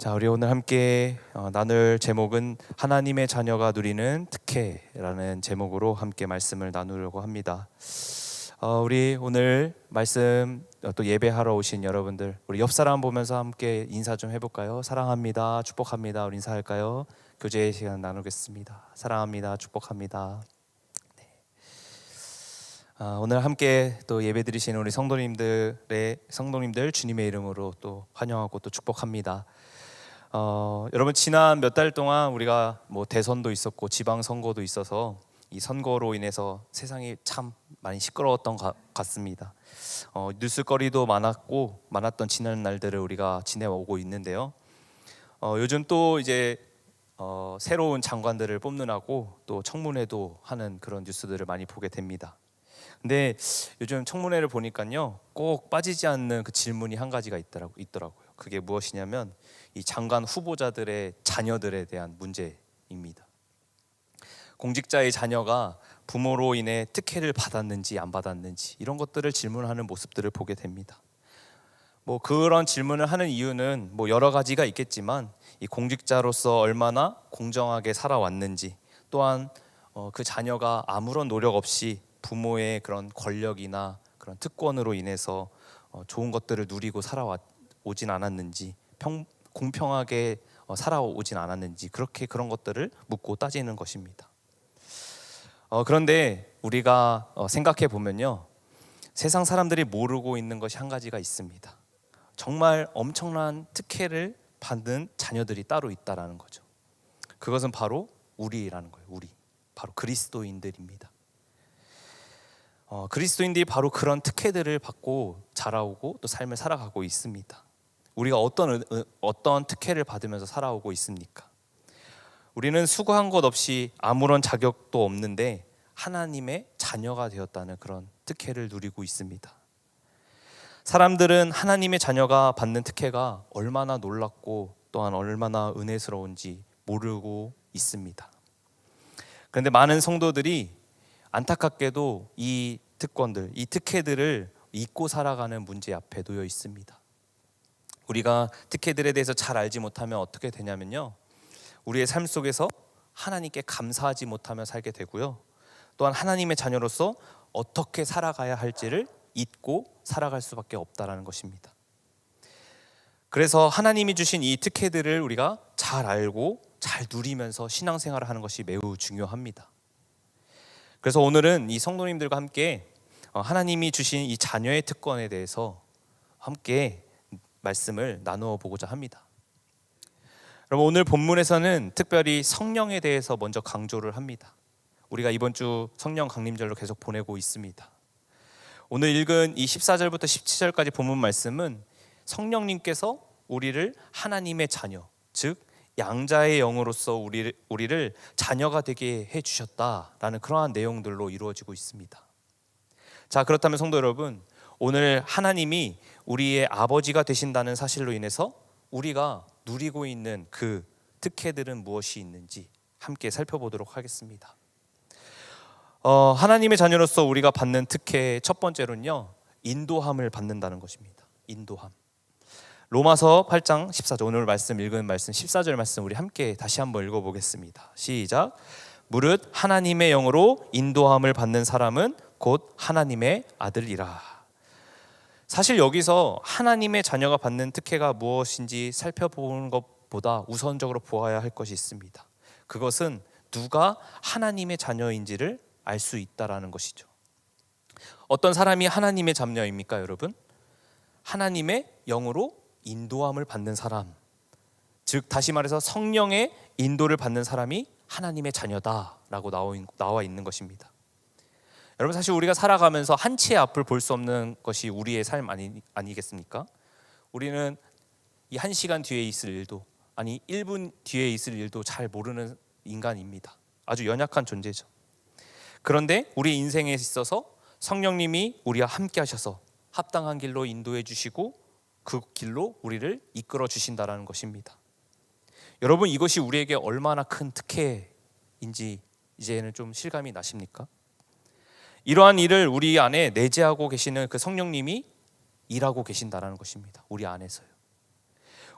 자, 우리 오늘 함께 어, 나눌 제목은 하나님의 자녀가 누리는 특혜라는 제목으로 함께 말씀을 나누려고 합니다. 어, 우리 오늘 말씀 어, 또 예배하러 오신 여러분들, 우리 옆 사람 보면서 함께 인사 좀 해볼까요? 사랑합니다, 축복합니다. 우리 인사할까요? 교제의 시간 나누겠습니다. 사랑합니다, 축복합니다. 네. 아, 오늘 함께 또 예배 드리시는 우리 성도님들의 성도님들 주님의 이름으로 또 환영하고 또 축복합니다. 어, 여러분 지난 몇 달 동안 우리가 뭐 대선도 있었고 지방 선거도 있어서 이 선거로 인해서 세상이 참 많이 시끄러웠던 것 같습니다. 어, 뉴스거리도 많았고 많았던 지난 날들을 우리가 지내오고 있는데요. 어, 요즘 또 이제 어, 새로운 장관들을 뽑느라고 또 청문회도 하는 그런 뉴스들을 많이 보게 됩니다. 근데 요즘 청문회를 보니까요 꼭 빠지지 않는 그 질문이 한 가지가 있더라고, 있더라고요. 그게 무엇이냐면 이 장관 후보자들의 자녀들에 대한 문제입니다. 공직자의 자녀가 부모로 인해 특혜를 받았는지 안 받았는지 이런 것들을 질문하는 모습들을 보게 됩니다. 뭐 그런 질문을 하는 이유는 뭐 여러 가지가 있겠지만 이 공직자로서 얼마나 공정하게 살아왔는지 또한 어, 그 자녀가 아무런 노력 없이 부모의 그런 권력이나 그런 특권으로 인해서 어, 좋은 것들을 누리고 살아 오진 않았는지 평, 공평하게 어, 살아오진 않았는지 그렇게 그런 것들을 묻고 따지는 것입니다. 어, 그런데 우리가 어, 생각해 보면요, 세상 사람들이 모르고 있는 것이 한 가지가 있습니다. 정말 엄청난 특혜를 받는 자녀들이 따로 있다라는 거죠. 그것은 바로 우리라는 거예요. 우리 바로 그리스도인들입니다. 어, 그리스도인들이 바로 그런 특혜들을 받고 자라오고 또 삶을 살아가고 있습니다. 우리가 어떤 어떤 특혜를 받으면서 살아오고 있습니까? 우리는 수고한 것 없이 아무런 자격도 없는데 하나님의 자녀가 되었다는 그런 특혜를 누리고 있습니다. 사람들은 하나님의 자녀가 받는 특혜가 얼마나 놀랍고 또한 얼마나 은혜스러운지 모르고 있습니다. 그런데 많은 성도들이 안타깝게도 이 특권들, 이 특혜들을 잊고 살아가는 문제 앞에 놓여 있습니다. 우리가 특혜들에 대해서 잘 알지 못하면 어떻게 되냐면요. 우리의 삶 속에서 하나님께 감사하지 못하며 살게 되고요. 또한 하나님의 자녀로서 어떻게 살아가야 할지를 잊고 살아갈 수밖에 없다라는 것입니다. 그래서 하나님이 주신 이 특혜들을 우리가 잘 알고 잘 누리면서 신앙생활을 하는 것이 매우 중요합니다. 그래서 오늘은 이 성도님들과 함께 어, 하나님이 주신 이 자녀의 특권에 대해서 함께 말씀을 나누어 보고자 합니다. 여러분 오늘 본문에서는 특별히 성령에 대해서 먼저 강조를 합니다. 우리가 이번 주 성령 강림절로 계속 보내고 있습니다. 오늘 읽은 이 14절부터 17절까지 본문 말씀은 성령님께서 우리를 하나님의 자녀, 즉 양자의 영으로서 우리를, 우리를 자녀가 되게 해 주셨다라는 그러한 내용들로 이루어지고 있습니다. 자, 그렇다면 성도 여러분, 오늘 하나님이 우리의 아버지가 되신다는 사실로 인해서 우리가 누리고 있는 그 특혜들은 무엇이 있는지 함께 살펴보도록 하겠습니다. 어, 하나님의 자녀로서 우리가 받는 특혜 첫 번째로는요 인도함을 받는다는 것입니다. 인도함. 로마서 8장 14절 오늘 말씀 읽은 말씀 14절 말씀 우리 함께 다시 한번 읽어보겠습니다. 시작. 무릇 하나님의 영으로 인도함을 받는 사람은 곧 하나님의 아들이라. 사실 여기서 하나님의 자녀가 받는 특혜가 무엇인지 살펴보는 것보다 우선적으로 보아야 할 것이 있습니다. 그것은 누가 하나님의 자녀인지를 알 수 있다라는 것이죠. 어떤 사람이 하나님의 자녀입니까, 여러분? 하나님의 영으로 인도함을 받는 사람. 즉 다시 말해서 성령의 인도를 받는 사람이 하나님의 자녀다라고 나와 있는 것입니다. 여러분 사실 우리가 살아가면서 한치의 앞을 볼 수 없는 것이 우리의 삶 아니, 아니겠습니까? 우리는 이 한 시간 뒤에 있을 일도 아니 1분 뒤에 있을 일도 잘 모르는 인간입니다. 아주 연약한 존재죠. 그런데 우리 인생에 있어서 성령님이 우리와 함께 하셔서 합당한 길로 인도해 주시고 그 길로 우리를 이끌어 주신다라는 것입니다. 여러분 이것이 우리에게 얼마나 큰 특혜인지 이제는 좀 실감이 나십니까? 이러한 일을 우리 안에 내재하고 계시는 그 성령님이 일하고 계신다라는 것입니다. 우리 안에서요.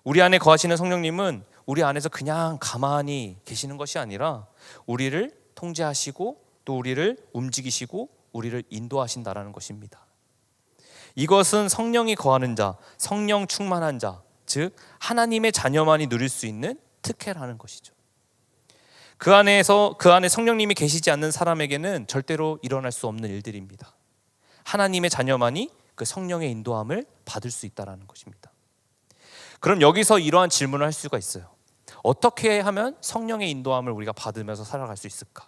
우리 안에 거하시는 성령님은 우리 안에서 그냥 가만히 계시는 것이 아니라 우리를 통제하시고 또 우리를 움직이시고 우리를 인도하신다라는 것입니다. 이것은 성령이 거하는 자, 성령 충만한 자, 즉 하나님의 자녀만이 누릴 수 있는 특혜라는 것이죠. 그 안에서 그 안에 성령님이 계시지 않는 사람에게는 절대로 일어날 수 없는 일들입니다. 하나님의 자녀만이 그 성령의 인도함을 받을 수 있다라는 것입니다. 그럼 여기서 이러한 질문을 할 수가 있어요. 어떻게 하면 성령의 인도함을 우리가 받으면서 살아갈 수 있을까?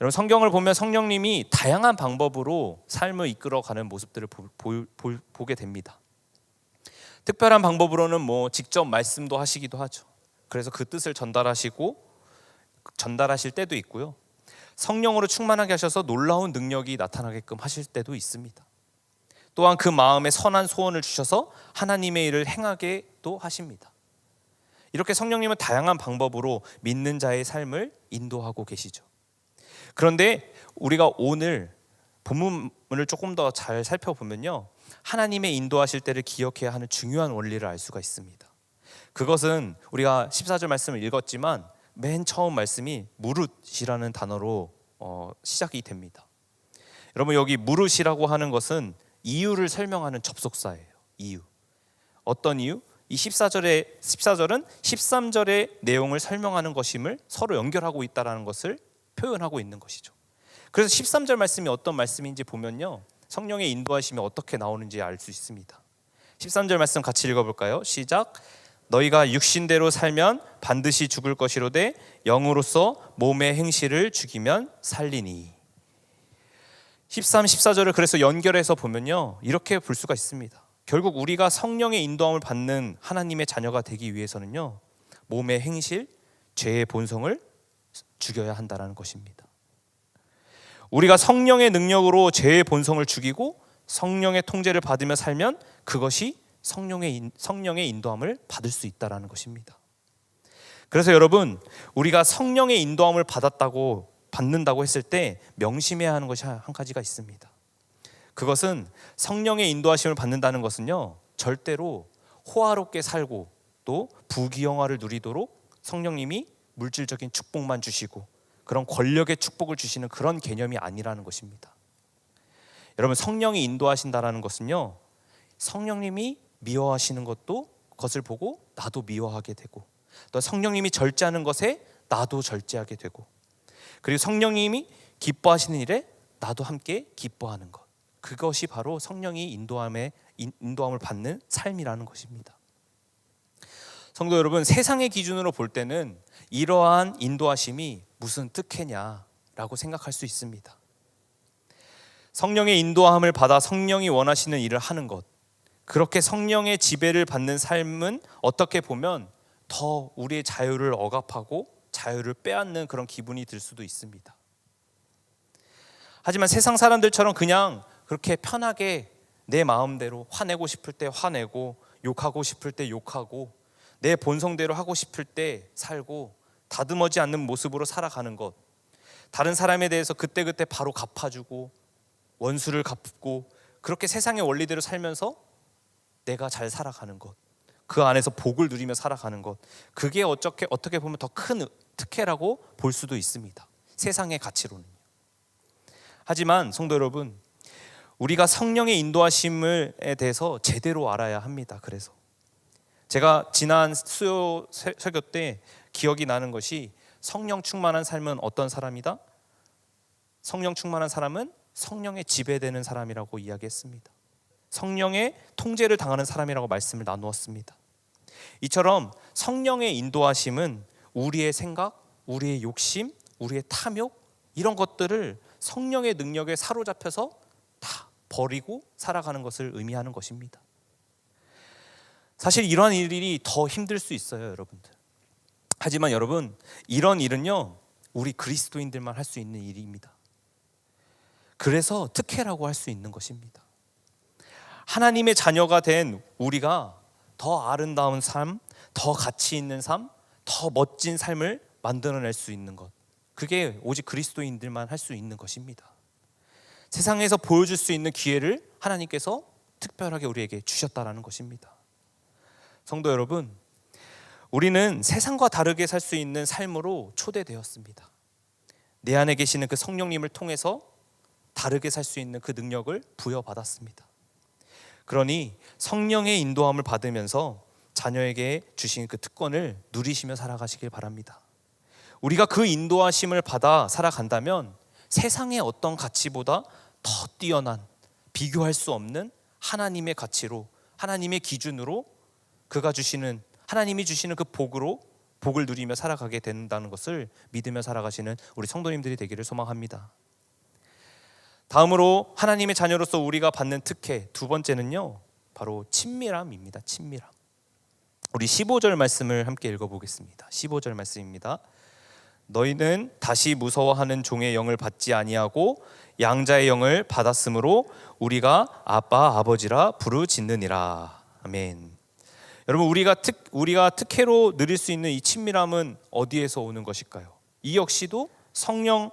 여러분 성경을 보면 성령님이 다양한 방법으로 삶을 이끌어가는 모습들을 보, 보, 보, 보게 됩니다. 특별한 방법으로는 뭐 직접 말씀도 하시기도 하죠. 그래서 그 뜻을 전달하시고 전달하실 때도 있고요. 성령으로 충만하게 하셔서 놀라운 능력이 나타나게끔 하실 때도 있습니다. 또한 그 마음에 선한 소원을 주셔서 하나님의 일을 행하게 또 하십니다. 이렇게 성령님은 다양한 방법으로 믿는 자의 삶을 인도하고 계시죠. 그런데 우리가 오늘 본문을 조금 더 잘 살펴보면요. 하나님의 인도하실 때를 기억해야 하는 중요한 원리를 알 수가 있습니다. 그것은 우리가 14절 말씀을 읽었지만 맨 처음 말씀이 무릇이라는 단어로 어, 시작이 됩니다. 여러분 여기 무릇이라고 하는 것은 이유를 설명하는 접속사예요. 이유. 어떤 이유? 이 14절의 14절은 13절의 내용을 설명하는 것임을 서로 연결하고 있다라는 것을 표현하고 있는 것이죠. 그래서 13절 말씀이 어떤 말씀인지 보면요. 성령의 인도하심이 어떻게 나오는지 알 수 있습니다. 13절 말씀 같이 읽어 볼까요? 시작. 너희가 육신대로 살면 반드시 죽을 것이로되 영으로서 몸의 행실을 죽이면 살리니. 13, 14절을 그래서 연결해서 보면요. 이렇게 볼 수가 있습니다. 결국 우리가 성령의 인도함을 받는 하나님의 자녀가 되기 위해서는요. 몸의 행실, 죄의 본성을 죽여야 한다라는 것입니다. 우리가 성령의 능력으로 죄의 본성을 죽이고 성령의 통제를 받으며 살면 그것이 성령의 인, 성령의 인도함을 받을 수 있다라는 것입니다. 그래서 여러분 우리가 성령의 인도함을 받았다고 받는다고 했을 때 명심해야 하는 것이 한 가지가 있습니다. 그것은 성령의 인도하심을 받는다는 것은요 절대로 호화롭게 살고 또 부귀영화를 누리도록 성령님이 물질적인 축복만 주시고 그런 권력의 축복을 주시는 그런 개념이 아니라는 것입니다. 여러분 성령이 인도하신다라는 것은요 성령님이 미워하시는 것도 그것을 보고 나도 미워하게 되고 또 성령님이 절제하는 것에 나도 절제하게 되고 그리고 성령님이 기뻐하시는 일에 나도 함께 기뻐하는 것 그것이 바로 성령이 인도함에 인도함을 받는 삶이라는 것입니다. 성도 여러분 세상의 기준으로 볼 때는 이러한 인도하심이 무슨 특혜냐라고 생각할 수 있습니다. 성령의 인도함을 받아 성령이 원하시는 일을 하는 것 그렇게 성령의 지배를 받는 삶은 어떻게 보면 더 우리의 자유를 억압하고 자유를 빼앗는 그런 기분이 들 수도 있습니다. 하지만 세상 사람들처럼 그냥 그렇게 편하게 내 마음대로 화내고 싶을 때 화내고 욕하고 싶을 때 욕하고 내 본성대로 하고 싶을 때 살고 다듬어지 않는 모습으로 살아가는 것 다른 사람에 대해서 그때그때 바로 갚아주고 원수를 갚고 그렇게 세상의 원리대로 살면서 내가 잘 살아가는 것, 그 안에서 복을 누리며 살아가는 것, 그게 어떻게 어떻게 보면 더 큰 특혜라고 볼 수도 있습니다. 세상의 가치로는. 하지만 성도 여러분, 우리가 성령의 인도하심에 대해서 제대로 알아야 합니다. 그래서 제가 지난 수요 설교 때 기억이 나는 것이 성령 충만한 삶은 어떤 사람이다? 성령 충만한 사람은 성령에 지배되는 사람이라고 이야기했습니다. 성령의 통제를 당하는 사람이라고 말씀을 나누었습니다. 이처럼 성령의 인도하심은 우리의 생각, 우리의 욕심, 우리의 탐욕 이런 것들을 성령의 능력에 사로잡혀서 다 버리고 살아가는 것을 의미하는 것입니다. 사실 이러한 일이 더 힘들 수 있어요, 여러분들. 하지만 여러분, 이런 일은요, 우리 그리스도인들만 할 수 있는 일입니다. 그래서 특혜라고 할 수 있는 것입니다. 하나님의 자녀가 된 우리가 더 아름다운 삶, 더 가치 있는 삶, 더 멋진 삶을 만들어낼 수 있는 것. 그게 오직 그리스도인들만 할 수 있는 것입니다. 세상에서 보여줄 수 있는 기회를 하나님께서 특별하게 우리에게 주셨다라는 것입니다. 성도 여러분, 우리는 세상과 다르게 살 수 있는 삶으로 초대되었습니다. 내 안에 계시는 그 성령님을 통해서 다르게 살 수 있는 그 능력을 부여받았습니다. 그러니 성령의 인도함을 받으면서 자녀에게 주신 그 특권을 누리시며 살아가시길 바랍니다. 우리가 그 인도하심을 받아 살아간다면 세상의 어떤 가치보다 더 뛰어난 비교할 수 없는 하나님의 가치로 하나님의 기준으로 그가 주시는 하나님이 주시는 그 복으로 복을 누리며 살아가게 된다는 것을 믿으며 살아가시는 우리 성도님들이 되기를 소망합니다. 다음으로 하나님의 자녀로서 우리가 받는 특혜 두 번째는요. 바로 친밀함입니다. 친밀함. 우리 15절 말씀을 함께 읽어 보겠습니다. 15절 말씀입니다. 너희는 다시 무서워하는 종의 영을 받지 아니하고 양자의 영을 받았으므로 우리가 아빠 아버지라 부르짖느니라. 아멘. 여러분 우리가 특 우리가 특혜로 누릴 수 있는 이 친밀함은 어디에서 오는 것일까요? 이 역시도 성령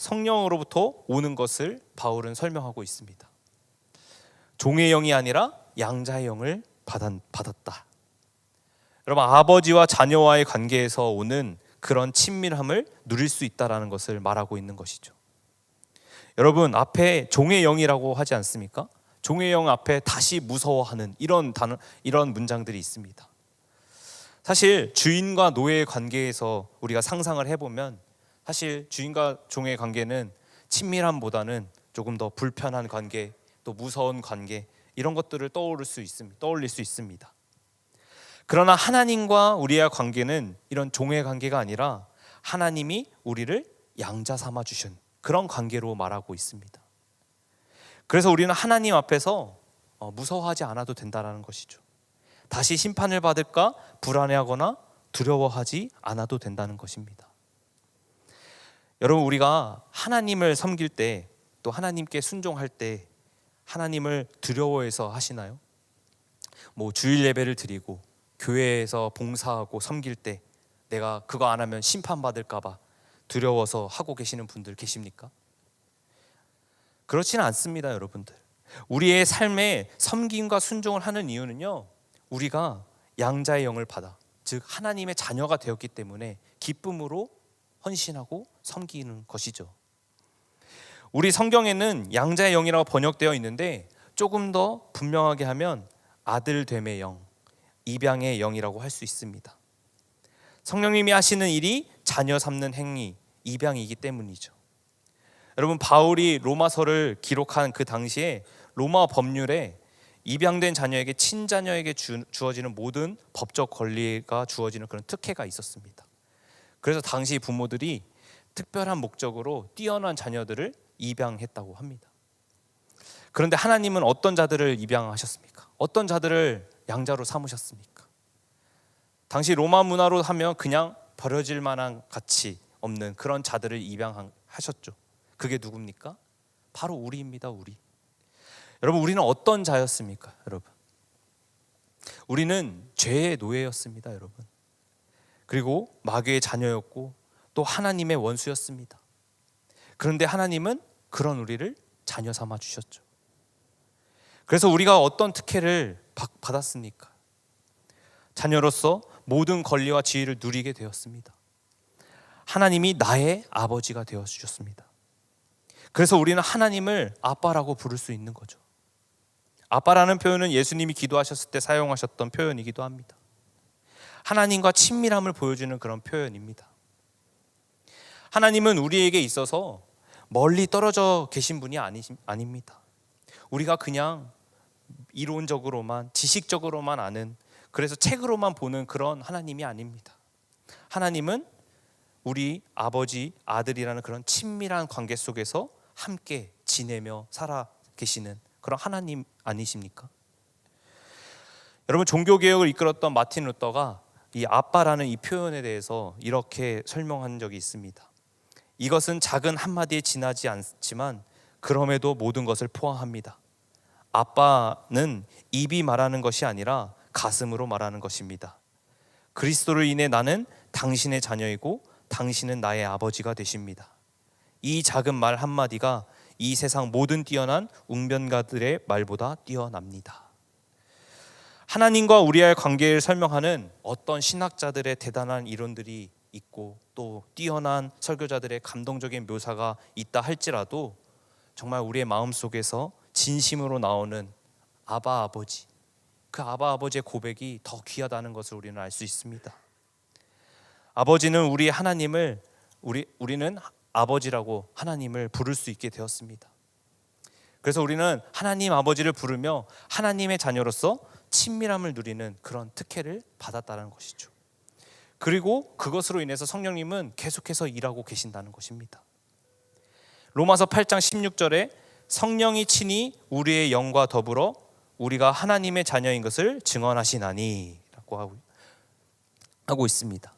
성령으로부터 오는 것을 바울은 설명하고 있습니다. 종의 영이 아니라 양자의 영을 받았, 받았다. 여러분 아버지와 자녀와의 관계에서 오는 그런 친밀함을 누릴 수 있다라는 것을 말하고 있는 것이죠. 여러분 앞에 종의 영이라고 하지 않습니까? 종의 영 앞에 다시 무서워하는 이런 단어 이런 문장들이 있습니다. 사실 주인과 노예의 관계에서 우리가 상상을 해보면 사실 주인과 종의 관계는 친밀함보다는 조금 더 불편한 관계, 또 무서운 관계 이런 것들을 떠올릴 수 있습니다. 떠올릴 수 있습니다. 그러나 하나님과 우리의 관계는 이런 종의 관계가 아니라 하나님이 우리를 양자 삼아 주신 그런 관계로 말하고 있습니다. 그래서 우리는 하나님 앞에서 어, 무서워하지 않아도 된다라는 것이죠. 다시 심판을 받을까 불안해하거나 두려워하지 않아도 된다는 것입니다. 여러분 우리가 하나님을 섬길 때 또 하나님께 순종할 때 하나님을 두려워해서 하시나요? 뭐 주일 예배를 드리고 교회에서 봉사하고 섬길 때 내가 그거 안 하면 심판 받을까 봐 두려워서 하고 계시는 분들 계십니까? 그렇지는 않습니다, 여러분들. 우리의 삶에 섬김과 순종을 하는 이유는요. 우리가 양자의 영을 받아 즉 하나님의 자녀가 되었기 때문에 기쁨으로 헌신하고 섬기는 것이죠. 우리 성경에는 양자의 영이라고 번역되어 있는데 조금 더 분명하게 하면 아들됨의 영, 입양의 영이라고 할 수 있습니다. 성령님이 하시는 일이 자녀 삼는 행위, 입양이기 때문이죠. 여러분 바울이 로마서를 기록한 그 당시에 로마 법률에 입양된 자녀에게 친자녀에게 주, 주어지는 모든 법적 권리가 주어지는 그런 특혜가 있었습니다. 그래서 당시 부모들이 특별한 목적으로 뛰어난 자녀들을 입양했다고 합니다. 그런데 하나님은 어떤 자들을 입양하셨습니까? 어떤 자들을 양자로 삼으셨습니까? 당시 로마 문화로 하면 그냥 버려질 만한 가치 없는 그런 자들을 입양하셨죠. 그게 누굽니까? 바로 우리입니다, 우리. 여러분, 우리는 어떤 자였습니까, 여러분? 우리는 죄의 노예였습니다, 여러분. 그리고 마귀의 자녀였고 또 하나님의 원수였습니다. 그런데 하나님은 그런 우리를 자녀 삼아 주셨죠. 그래서 우리가 어떤 특혜를 받았습니까? 자녀로서 모든 권리와 지위를 누리게 되었습니다. 하나님이 나의 아버지가 되어 주셨습니다. 그래서 우리는 하나님을 아빠라고 부를 수 있는 거죠. 아빠라는 표현은 예수님이 기도하셨을 때 사용하셨던 표현이기도 합니다. 하나님과 친밀함을 보여주는 그런 표현입니다. 하나님은 우리에게 있어서 멀리 떨어져 계신 분이 아니, 아닙니다. 우리가 그냥 이론적으로만, 지식적으로만 아는, 그래서 책으로만 보는 그런 하나님이 아닙니다. 하나님은 우리 아버지, 아들이라는 그런 친밀한 관계 속에서 함께 지내며 살아 계시는 그런 하나님 아니십니까? 여러분 종교 개혁을 이끌었던 마틴 루터가 이 아빠라는 이 표현에 대해서 이렇게 설명한 적이 있습니다. 이것은 작은 한마디에 지나지 않지만 그럼에도 모든 것을 포함합니다. 아빠는 입이 말하는 것이 아니라 가슴으로 말하는 것입니다. 그리스도를 인해 나는 당신의 자녀이고 당신은 나의 아버지가 되십니다. 이 작은 말 한마디가 이 세상 모든 뛰어난 웅변가들의 말보다 뛰어납니다. 하나님과 우리와의 관계를 설명하는 어떤 신학자들의 대단한 이론들이 있고 또 뛰어난 설교자들의 감동적인 묘사가 있다 할지라도 정말 우리의 마음 속에서 진심으로 나오는 아바 아버지 그 아바 아버지의 고백이 더 귀하다는 것을 우리는 알 수 있습니다. 아버지는 우리 하나님을 우리 우리는 아버지라고 하나님을 부를 수 있게 되었습니다. 그래서 우리는 하나님 아버지를 부르며 하나님의 자녀로서 친밀함을 누리는 그런 특혜를 받았다는 것이죠. 그리고 그것으로 인해서 성령님은 계속해서 일하고 계신다는 것입니다. 로마서 8장 16절에 성령이 친히 우리의 영과 더불어 우리가 하나님의 자녀인 것을 증언하시나니라고 하고, 있습니다.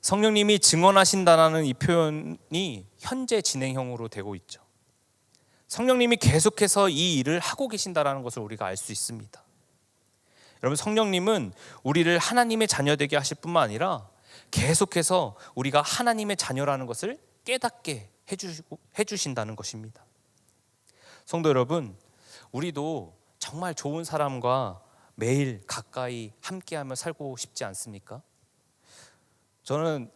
성령님이 증언하신다라는 이 표현이 현재 진행형으로 되고 있죠. 성령님이 계속해서 이 일을 하고 계신다라는 것을 우리가 알 수 있습니다. 여러분 성령님은 우리를 하나님의 자녀 되게 하실 뿐만 아니라 계속해서 우리가 하나님의 자녀라는 것을 깨닫게 해주시고 해주신다는 것입니다. 성도 여러분, 우리도 정말 좋은 사람과 매일 가까이 함께하며 살고 싶지 않습니까? 저는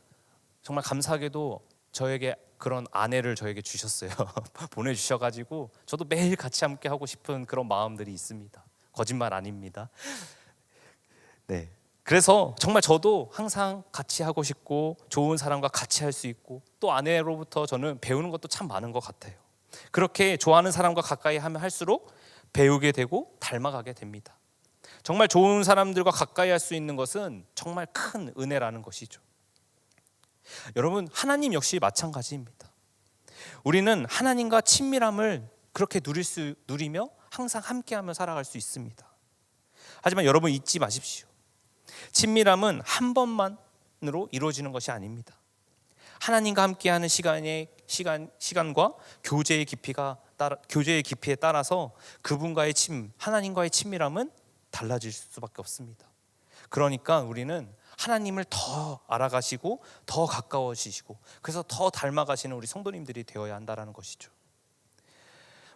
정말 감사하게도 저에게 그런 아내를 저에게 주셨어요. 보내주셔가지고 저도 매일 같이 함께 하고 싶은 그런 마음들이 있습니다. 거짓말 아닙니다. 네. 그래서 정말 저도 항상 같이 하고 싶고 좋은 사람과 같이 할 수 있고 또 아내로부터 저는 배우는 것도 참 많은 것 같아요. 그렇게 좋아하는 사람과 가까이 하면 할수록 배우게 되고 닮아가게 됩니다. 정말 좋은 사람들과 가까이 할 수 있는 것은 정말 큰 은혜라는 것이죠. 여러분, 하나님 역시 마찬가지입니다. 우리는 하나님과 친밀함을 그렇게 누릴 수 누리며 항상 함께하며 살아갈 수 있습니다. 하지만 여러분 잊지 마십시오. 친밀함은 한 번만으로 이루어지는 것이 아닙니다. 하나님과 함께하는 시간의 시간 시간과 교제의 깊이가 따라 교제의 깊이에 따라서 그분과의 친 하나님과의 친밀함은 달라질 수밖에 없습니다. 그러니까 우리는 하나님을 더 알아가시고 더 가까워지시고 그래서 더 닮아가시는 우리 성도님들이 되어야 한다라는 것이죠.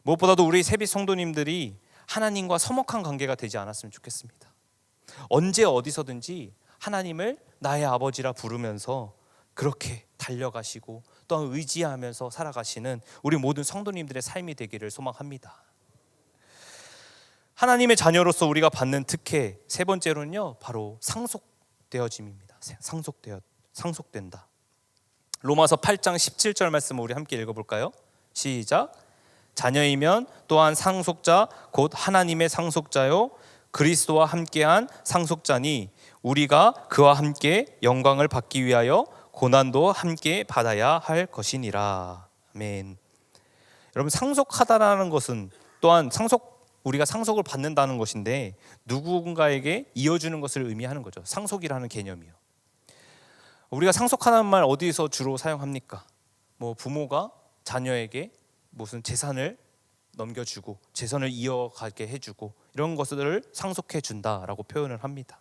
무엇보다도 우리 세빛 성도님들이 하나님과 서먹한 관계가 되지 않았으면 좋겠습니다. 언제 어디서든지 하나님을 나의 아버지라 부르면서 그렇게 달려가시고 또 의지하면서 살아가시는 우리 모든 성도님들의 삶이 되기를 소망합니다. 하나님의 자녀로서 우리가 받는 특혜 세 번째로는요 바로 상속되어짐입니다. 상속되어 상속된다. 로마서 8장 17절 말씀 우리 함께 읽어볼까요? 시작. 자녀이면 또한 상속자 곧 하나님의 상속자요 그리스도와 함께한 상속자니 우리가 그와 함께 영광을 받기 위하여 고난도 함께 받아야 할 것이니라. 아멘. 여러분 상속하다라는 것은 또한 상속 우리가 상속을 받는다는 것인데 누군가에게 이어주는 것을 의미하는 거죠. 상속이라는 개념이요. 우리가 상속하는 말 어디서 주로 사용합니까? 뭐 부모가 자녀에게 무슨 재산을 넘겨주고 재산을 이어가게 해주고 이런 것들을 상속해 준다라고 표현을 합니다.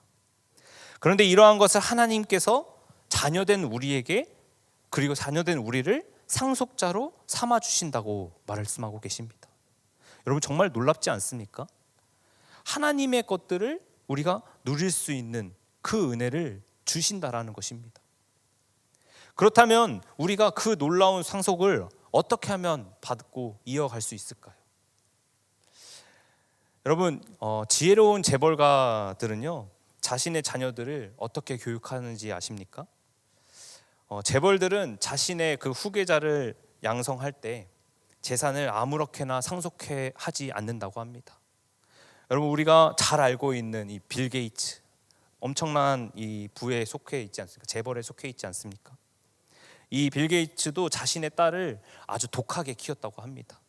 그런데 이러한 것을 하나님께서 자녀된 우리에게 그리고 자녀된 우리를 상속자로 삼아 주신다고 말씀하고 계십니다. 여러분 정말 놀랍지 않습니까? 하나님의 것들을 우리가 누릴 수 있는 그 은혜를 주신다라는 것입니다. 그렇다면 우리가 그 놀라운 상속을 어떻게 하면 받고 이어갈 수 있을까요? 여러분 어, 지혜로운 재벌가들은요 자신의 자녀들을 어떻게 교육하는지 아십니까? 어, 재벌들은 자신의 그 후계자를 양성할 때 재산을 아무렇게나 상속해 하지 않는다고 합니다. 여러분 우리가 잘 알고 있는 이 빌 게이츠 엄청난 이 부에 속해 있지 않습니까? 재벌에 속해 있지 않습니까? 이 빌 게이츠도 자신의 딸을 아주 독하게 키웠다고 합니다.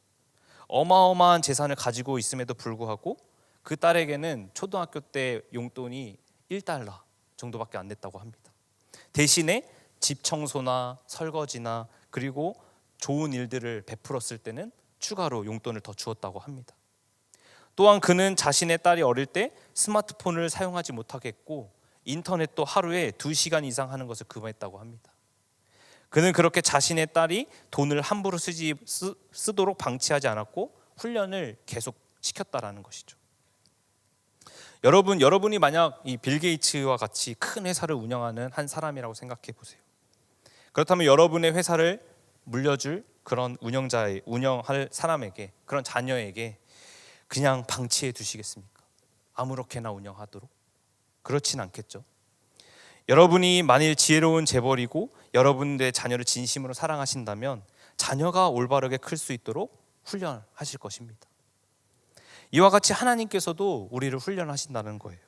어마어마한 재산을 가지고 있음에도 불구하고 그 딸에게는 초등학교 때 용돈이 1달러 정도밖에 안 됐다고 합니다. 대신에 집 청소나 설거지나 그리고 좋은 일들을 베풀었을 때는 추가로 용돈을 더 주었다고 합니다. 또한 그는 자신의 딸이 어릴 때 스마트폰을 사용하지 못하겠고 인터넷도 하루에 2시간 이상 하는 것을 금했다고 합니다. 그는 그렇게 자신의 딸이 돈을 함부로 쓰지 쓰, 쓰도록 방치하지 않았고 훈련을 계속 시켰다라는 것이죠. 여러분 여러분이 만약 이 빌 게이츠와 같이 큰 회사를 운영하는 한 사람이라고 생각해 보세요. 그렇다면 여러분의 회사를 물려줄 그런 운영자의 운영할 사람에게 그런 자녀에게 그냥 방치해 두시겠습니까? 아무렇게나 운영하도록 그렇진 않겠죠. 여러분이 만일 지혜로운 재벌이고 여러분의 자녀를 진심으로 사랑하신다면 자녀가 올바르게 클 수 있도록 훈련하실 것입니다. 이와 같이 하나님께서도 우리를 훈련하신다는 거예요.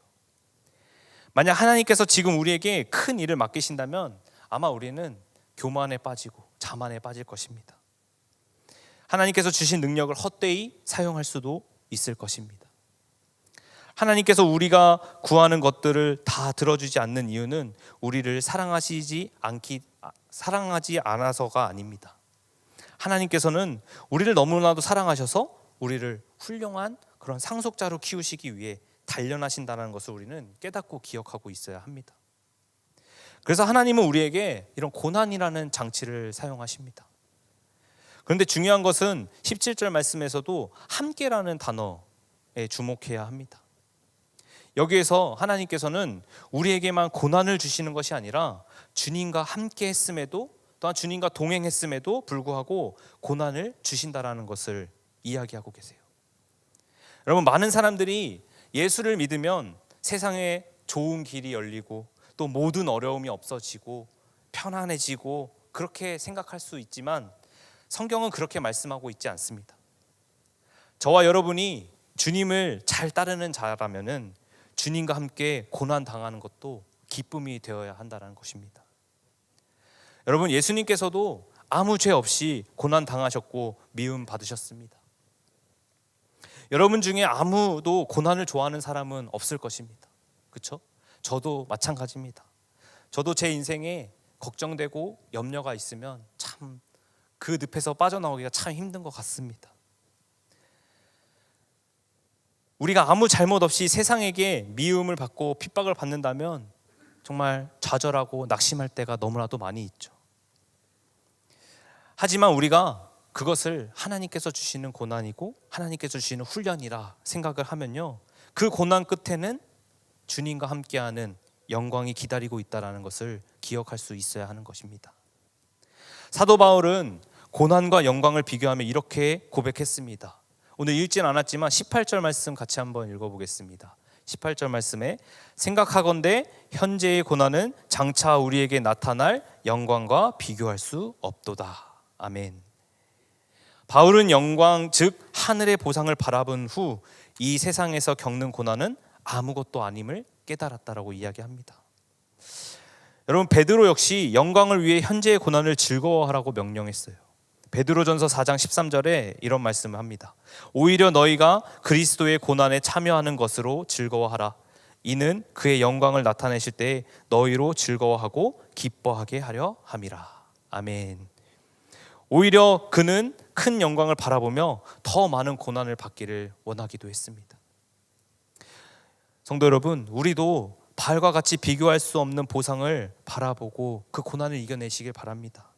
만약 하나님께서 지금 우리에게 큰 일을 맡기신다면 아마 우리는 교만에 빠지고 자만에 빠질 것입니다. 하나님께서 주신 능력을 헛되이 사용할 수도 있을 것입니다. 하나님께서 우리가 구하는 것들을 다 들어주지 않는 이유는 우리를 사랑하시지 않기 아, 사랑하지 않아서가 아닙니다. 하나님께서는 우리를 너무나도 사랑하셔서 우리를 훌륭한 그런 상속자로 키우시기 위해 단련하신다는 것을 우리는 깨닫고 기억하고 있어야 합니다. 그래서 하나님은 우리에게 이런 고난이라는 장치를 사용하십니다. 그런데 중요한 것은 17절 말씀에서도 함께라는 단어에 주목해야 합니다. 여기에서 하나님께서는 우리에게만 고난을 주시는 것이 아니라 주님과 함께 했음에도 또한 주님과 동행했음에도 불구하고 고난을 주신다라는 것을 이야기하고 계세요. 여러분 많은 사람들이 예수를 믿으면 세상에 좋은 길이 열리고 또 모든 어려움이 없어지고 편안해지고 그렇게 생각할 수 있지만 성경은 그렇게 말씀하고 있지 않습니다. 저와 여러분이 주님을 잘 따르는 자라면은 주님과 함께 고난 당하는 것도 기쁨이 되어야 한다는 것입니다. 여러분 예수님께서도 아무 죄 없이 고난 당하셨고 미움 받으셨습니다. 여러분 중에 아무도 고난을 좋아하는 사람은 없을 것입니다. 그렇죠? 저도 마찬가지입니다. 저도 제 인생에 걱정되고 염려가 있으면 참 그 늪에서 빠져나오기가 참 힘든 것 같습니다. 우리가 아무 잘못 없이 세상에게 미움을 받고 핍박을 받는다면 정말 좌절하고 낙심할 때가 너무나도 많이 있죠. 하지만 우리가 그것을 하나님께서 주시는 고난이고 하나님께서 주시는 훈련이라 생각을 하면요. 그 고난 끝에는 주님과 함께하는 영광이 기다리고 있다라는 것을 기억할 수 있어야 하는 것입니다. 사도 바울은 고난과 영광을 비교하며 이렇게 고백했습니다. 오늘 읽진 않았지만 18절 말씀 같이 한번 읽어보겠습니다. 18절 말씀에 생각하건대 현재의 고난은 장차 우리에게 나타날 영광과 비교할 수 없도다. 아멘. 바울은 영광 즉 하늘의 보상을 바라본 후 이 세상에서 겪는 고난은 아무것도 아님을 깨달았다라고 이야기합니다. 여러분 베드로 역시 영광을 위해 현재의 고난을 즐거워하라고 명령했어요. 베드로전서 4장 13절에 이런 말씀을 합니다. 오히려 너희가 그리스도의 고난에 참여하는 것으로 즐거워하라. 이는 그의 영광을 나타내실 때 너희로 즐거워하고 기뻐하게 하려 함이라. 아멘. 오히려 그는 큰 영광을 바라보며 더 많은 고난을 받기를 원하기도 했습니다. 성도 여러분, 우리도 발과 같이 비교할 수 없는 보상을 바라보고 그 고난을 이겨내시길 바랍니다.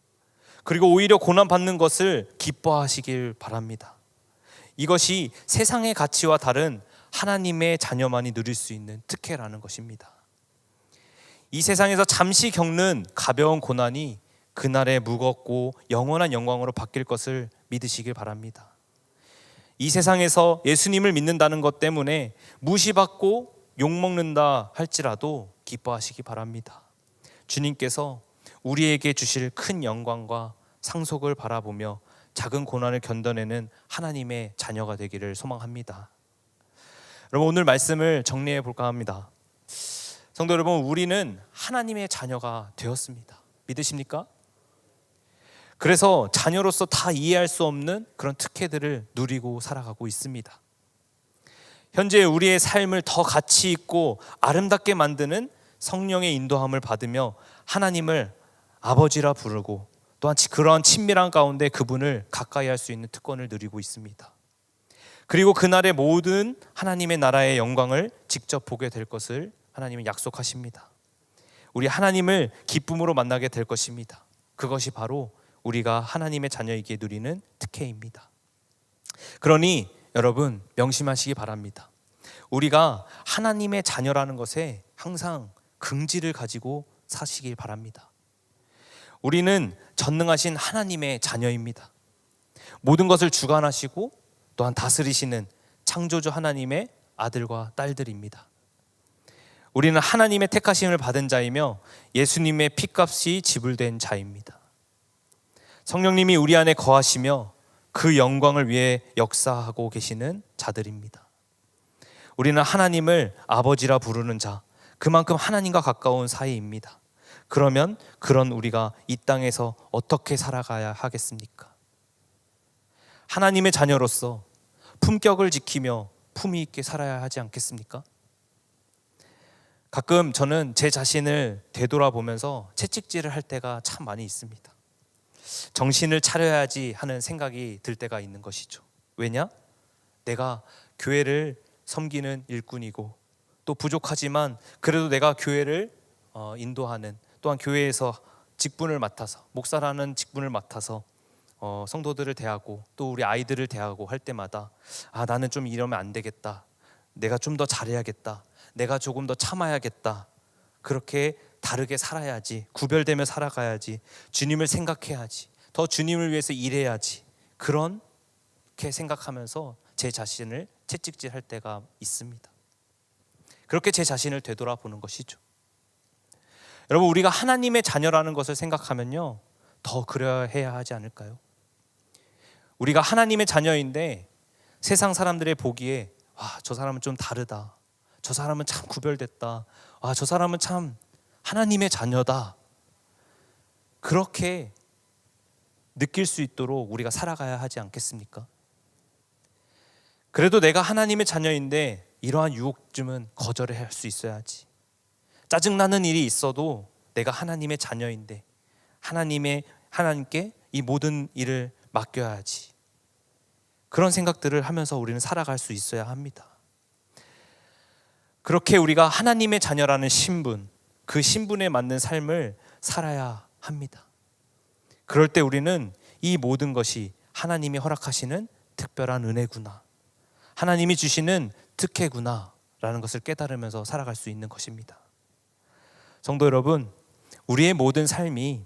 그리고 오히려 고난 받는 것을 기뻐하시길 바랍니다. 이것이 세상의 가치와 다른 하나님의 자녀만이 누릴 수 있는 특혜라는 것입니다. 이 세상에서 잠시 겪는 가벼운 고난이 그날의 무겁고 영원한 영광으로 바뀔 것을 믿으시길 바랍니다. 이 세상에서 예수님을 믿는다는 것 때문에 무시받고 욕먹는다 할지라도 기뻐하시기 바랍니다. 주님께서 우리에게 주실 큰 영광과 상속을 바라보며 작은 고난을 견뎌내는 하나님의 자녀가 되기를 소망합니다. 여러분 오늘 말씀을 정리해 볼까 합니다. 성도 여러분, 우리는 하나님의 자녀가 되었습니다. 믿으십니까? 그래서 자녀로서 다 이해할 수 없는 그런 특혜들을 누리고 살아가고 있습니다. 현재 우리의 삶을 더 가치 있고 아름답게 만드는 성령의 인도함을 받으며 하나님을 아버지라 부르고 또한 그러한 친밀한 가운데 그분을 가까이 할 수 있는 특권을 누리고 있습니다. 그리고 그날의 모든 하나님의 나라의 영광을 직접 보게 될 것을 하나님은 약속하십니다. 우리 하나님을 기쁨으로 만나게 될 것입니다. 그것이 바로 우리가 하나님의 자녀이기에 누리는 특혜입니다. 그러니 여러분 명심하시기 바랍니다. 우리가 하나님의 자녀라는 것에 항상 긍지를 가지고 사시길 바랍니다. 우리는 전능하신 하나님의 자녀입니다. 모든 것을 주관하시고 또한 다스리시는 창조주 하나님의 아들과 딸들입니다. 우리는 하나님의 택하심을 받은 자이며 예수님의 피값이 지불된 자입니다. 성령님이 우리 안에 거하시며 그 영광을 위해 역사하고 계시는 자들입니다. 우리는 하나님을 아버지라 부르는 자, 그만큼 하나님과 가까운 사이입니다. 그러면 그런 우리가 이 땅에서 어떻게 살아가야 하겠습니까? 하나님의 자녀로서 품격을 지키며 품위 있게 살아야 하지 않겠습니까? 가끔 저는 제 자신을 되돌아보면서 채찍질을 할 때가 참 많이 있습니다. 정신을 차려야지 하는 생각이 들 때가 있는 것이죠. 왜냐? 내가 교회를 섬기는 일꾼이고 또 부족하지만 그래도 내가 교회를 어, 인도하는 또한 교회에서 직분을 맡아서 목사라는 직분을 맡아서 어, 성도들을 대하고 또 우리 아이들을 대하고 할 때마다 아 나는 좀 이러면 안 되겠다. 내가 좀 더 잘해야겠다. 내가 조금 더 참아야겠다. 그렇게 다르게 살아야지. 구별되며 살아가야지. 주님을 생각해야지. 더 주님을 위해서 일해야지. 그렇게 생각하면서 제 자신을 채찍질 할 때가 있습니다. 그렇게 제 자신을 되돌아보는 것이죠. 여러분 우리가 하나님의 자녀라는 것을 생각하면요. 더 그래야 해야 하지 않을까요? 우리가 하나님의 자녀인데 세상 사람들의 보기에 와, 저 사람은 좀 다르다. 저 사람은 참 구별됐다. 아, 저 사람은 참 하나님의 자녀다. 그렇게 느낄 수 있도록 우리가 살아가야 하지 않겠습니까? 그래도 내가 하나님의 자녀인데 이러한 유혹쯤은 거절을 할 수 있어야지. 짜증나는 일이 있어도 내가 하나님의 자녀인데 하나님의 하나님께 이 모든 일을 맡겨야지. 그런 생각들을 하면서 우리는 살아갈 수 있어야 합니다. 그렇게 우리가 하나님의 자녀라는 신분, 그 신분에 맞는 삶을 살아야 합니다. 그럴 때 우리는 이 모든 것이 하나님이 허락하시는 특별한 은혜구나. 하나님이 주시는 특혜구나. 라는 것을 깨달으면서 살아갈 수 있는 것입니다. 성도 여러분, 우리의 모든 삶이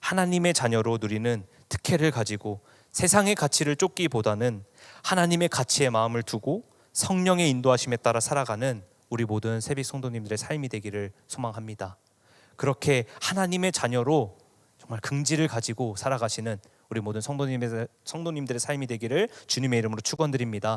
하나님의 자녀로 누리는 특혜를 가지고 세상의 가치를 쫓기보다는 하나님의 가치에 마음을 두고 성령의 인도하심에 따라 살아가는 우리 모든 세비 성도님들의 삶이 되기를 소망합니다. 그렇게 하나님의 자녀로 정말 긍지를 가지고 살아가시는 우리 모든 성도님의 성도님들의 삶이 되기를 주님의 이름으로 축원드립니다.